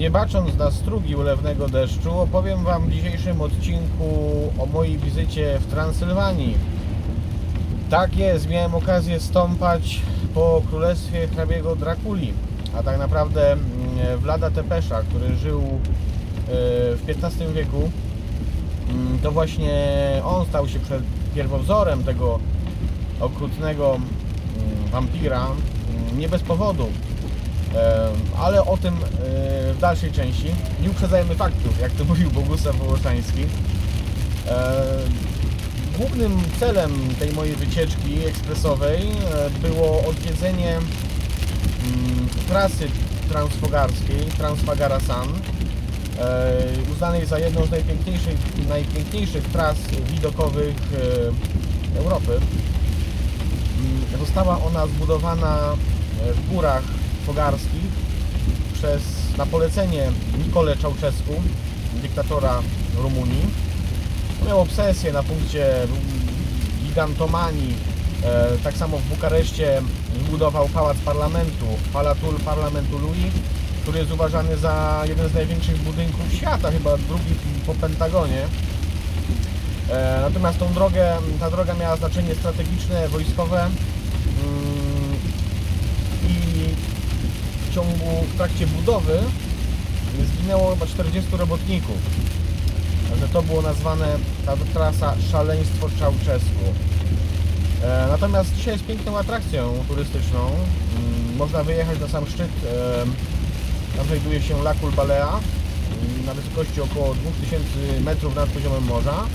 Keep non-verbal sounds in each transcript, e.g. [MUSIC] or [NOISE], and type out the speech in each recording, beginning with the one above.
Nie bacząc na strugi ulewnego deszczu, opowiem Wam w dzisiejszym odcinku o mojej wizycie w Transylwanii. Tak jest, miałem okazję stąpać po królestwie hrabiego Drakuli, a tak naprawdę mm, Vlada Tepesza, który żył e, w XV wieku. Mm, To właśnie on stał się pierwowzorem tego okrutnego mm, wampira, mm, nie bez powodu. Ale o tym e, w dalszej części. Nie uprzedzajmy faktów, jak to [LAUGHS] mówił Bogusław Wołoszański. Głównym celem tej mojej wycieczki ekspresowej e, było odwiedzenie mm, trasy transfogarskiej, Transfagara San, e, uznanej za jedną z najpiękniejszych, najpiękniejszych tras widokowych Europy. Mm, Została ona zbudowana w górach fogarskich przez, na polecenie Nicole Ceausescu, dyktatora Rumunii. Miał obsesję na punkcie gigantomanii. E, Tak samo w Bukareszcie zbudował pałac parlamentu, Palatul Parlamentu Lui, który jest uważany za jeden z największych budynków świata, chyba drugi po Pentagonie. E, Natomiast tą drogę, ta droga miała znaczenie strategiczne, wojskowe w ciągu, w trakcie budowy zginęło chyba 40 robotników. Także to było nazwane, ta trasa Szaleństwo Czałczesku. E, natomiast dzisiaj jest piękną atrakcją turystyczną. Mm, Można wyjechać na sam szczyt. E, tam znajduje się La Culbalea mm, na wysokości około 2000 metrów nad poziomem morza.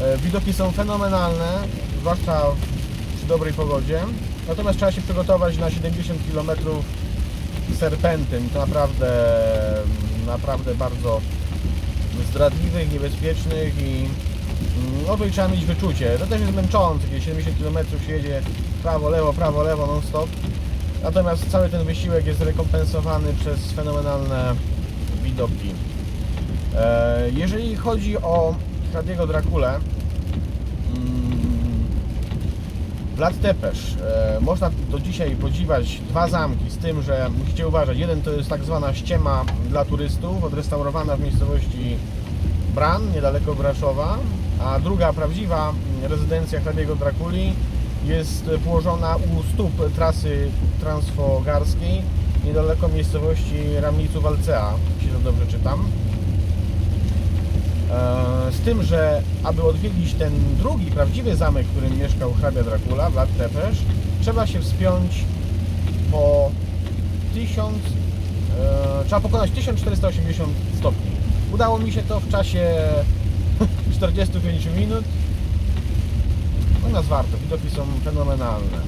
E, Widoki są fenomenalne, zwłaszcza przy dobrej pogodzie. Natomiast trzeba się przygotować na 70 km serpentyn. Naprawdę, naprawdę bardzo zdradliwych, niebezpiecznych i no trzeba mieć wyczucie. To też jest męczące, kiedy 70 km się jedzie prawo, lewo, prawo, lewo, non stop. Natomiast cały ten wysiłek jest rekompensowany przez fenomenalne widoki. E, Jeżeli chodzi o Hradiego Drakulę, Vlad Tepes. E, można do dzisiaj podziwiać dwa zamki, z tym, że musicie uważać. Jeden to jest tak zwana ściema dla turystów, odrestaurowana w miejscowości Bran, niedaleko Braszowa, a druga prawdziwa rezydencja hrabiego Drakuli jest położona u stóp trasy transfogarskiej, niedaleko miejscowości Ramniców Alcea, jeśli to dobrze czytam. E, Z tym, że aby odwiedzić ten drugi, prawdziwy zamek, w którym mieszkał hrabia Dracula, Vlad Tepes, trzeba się wspiąć po 1000, e, trzeba pokonać 1480 stopni. Udało mi się to w czasie [LAUGHS] 45 minut. No nas warto, widoki są fenomenalne.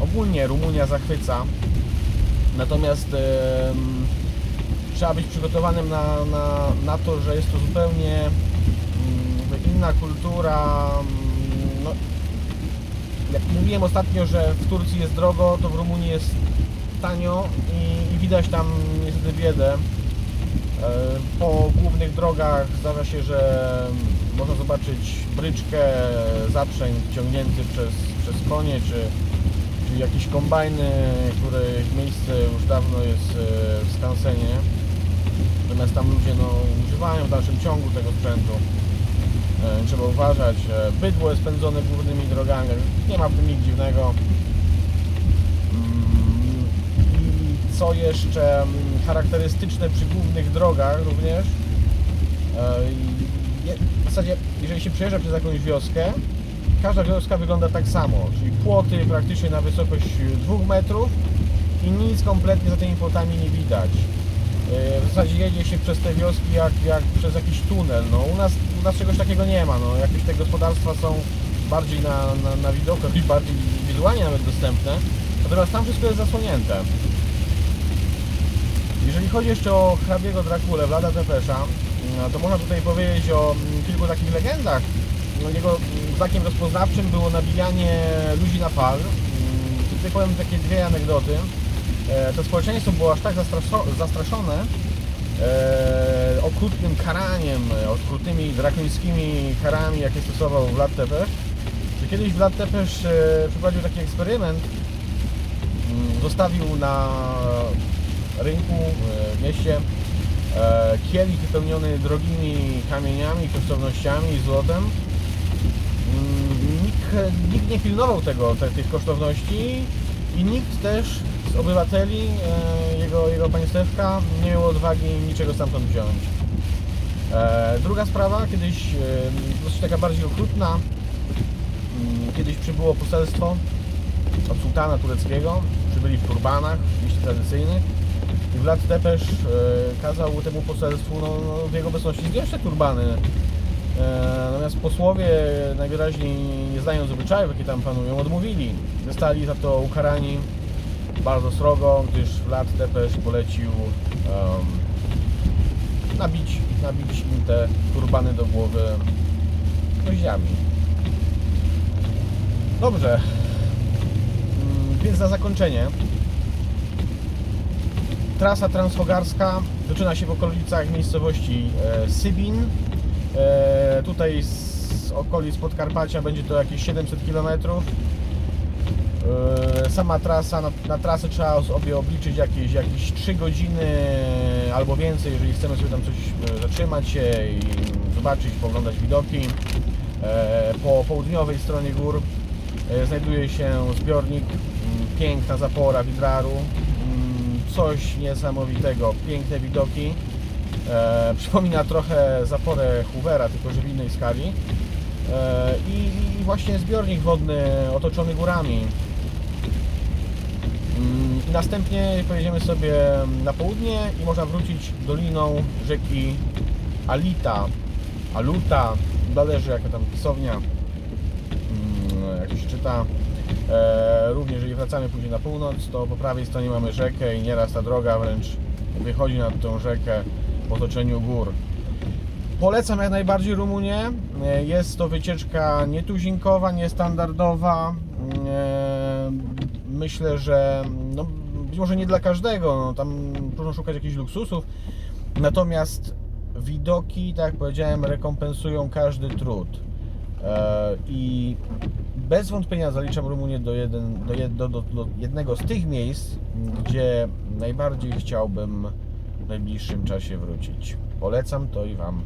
Ogólnie Rumunia zachwyca, natomiast trzeba być przygotowanym na, na, na to, że jest to zupełnie mm, inna kultura. mm, No, jak mówiłem ostatnio, że w Turcji jest drogo, to w Rumunii jest tanio i, i widać tam niestety biedę. E, Po głównych drogach zdarza się, że można zobaczyć bryczkę, zaprzęg ciągnięty przez, przez konie, czy, czy jakieś kombajny, których miejsce już dawno jest e, w skansenie. Natomiast tam ludzie no, używają w dalszym ciągu tego sprzętu. E, Trzeba uważać. E, Bydło jest pędzone głównymi drogami. Nie ma w tym nic dziwnego. Mm, I co jeszcze mm, charakterystyczne przy głównych drogach również. e, W zasadzie, jeżeli się przejeżdża przez jakąś wioskę, każda wioska wygląda tak samo, czyli płoty praktycznie na wysokość 2 metrów i nic kompletnie za tymi płotami nie widać. E, W zasadzie jedzie się przez te wioski jak, jak przez jakiś tunel. No, u, nas, u nas czegoś takiego nie ma. No, jakieś te gospodarstwa są bardziej na, na, na i [LAUGHS] bardziej wizualnie nawet dostępne. Natomiast tam wszystko jest zasłonięte. Jeżeli chodzi jeszcze o hrabiego Drakulę, Vlada Tepesza, no, to można tutaj powiedzieć o mm, kilku takich legendach. No, Jego mm, znakiem rozpoznawczym było nabijanie ludzi na. Mm, Tutaj powiem takie dwie anegdoty. E, To społeczeństwo było aż tak zastraszo- zastraszone e, okrutnym karaniem, okrutnymi drakońskimi karami, jakie stosował Vlad Tepes, że kiedyś Vlad Tepes e, przeprowadził taki eksperyment, mm, zostawił na rynku w mieście. Kielich wypełniony drogimi kamieniami, kosztownościami i złotem. Mm, Nikt, nikt nie pilnował tego, te, tych kosztowności i nikt też z obywateli e, jego, jego państewka nie miał odwagi niczego stamtąd wziąć. E, druga sprawa, kiedyś e, dosyć taka bardziej okrutna, mm, kiedyś przybyło poselstwo od sułtana tureckiego, przybyli w turbanach, oczywiście tradycyjnych i Vlad Tepesz kazał temu poselstwu no, no, w jego obecności zdjąć te turbany. Natomiast posłowie najwyraźniej nie znając obyczajów, jakie tam panują, odmówili. Zostali za to ukarani bardzo srogo, gdyż Vlad Tepesz polecił em, nabić, nabić im te turbany do głowy gwoździami. Dobrze. Mm, Więc na zakończenie. Trasa transfogarska zaczyna się w okolicach miejscowości e, Sybin. E, tutaj z okolic Podkarpacia będzie to jakieś 700 km. E, Sama trasa, na, na trasę trzeba sobie obliczyć jakieś, jakieś 3 godziny albo więcej, jeżeli chcemy sobie tam coś e, zatrzymać się i zobaczyć, poglądać widoki. E, Po południowej stronie gór e, znajduje się zbiornik, mm, piękna zapora Widraru, Mm, coś niesamowitego, piękne widoki. E, przypomina trochę zaporę Hoovera, tylko że w innej skali. E, I właśnie zbiornik wodny otoczony górami. Następnie pojedziemy sobie na południe i można wrócić doliną rzeki Alita, Aluta, zależy jaka tam pisownia, mm, jak się czyta. E, również jeżeli wracamy później na północ, to po prawej stronie mamy rzekę i nieraz ta droga wręcz wychodzi nad tą rzekę w otoczeniu gór. Polecam jak najbardziej Rumunię. E, Jest to wycieczka nietuzinkowa, niestandardowa. E, Myślę, że no, być może nie dla każdego, no, tam trudno szukać jakichś luksusów. Natomiast widoki, tak jak powiedziałem, rekompensują każdy trud. E, I bez wątpienia zaliczam Rumunię do, jeden, do, do, do, do jednego z tych miejsc, gdzie najbardziej chciałbym w najbliższym czasie wrócić. Polecam to i Wam.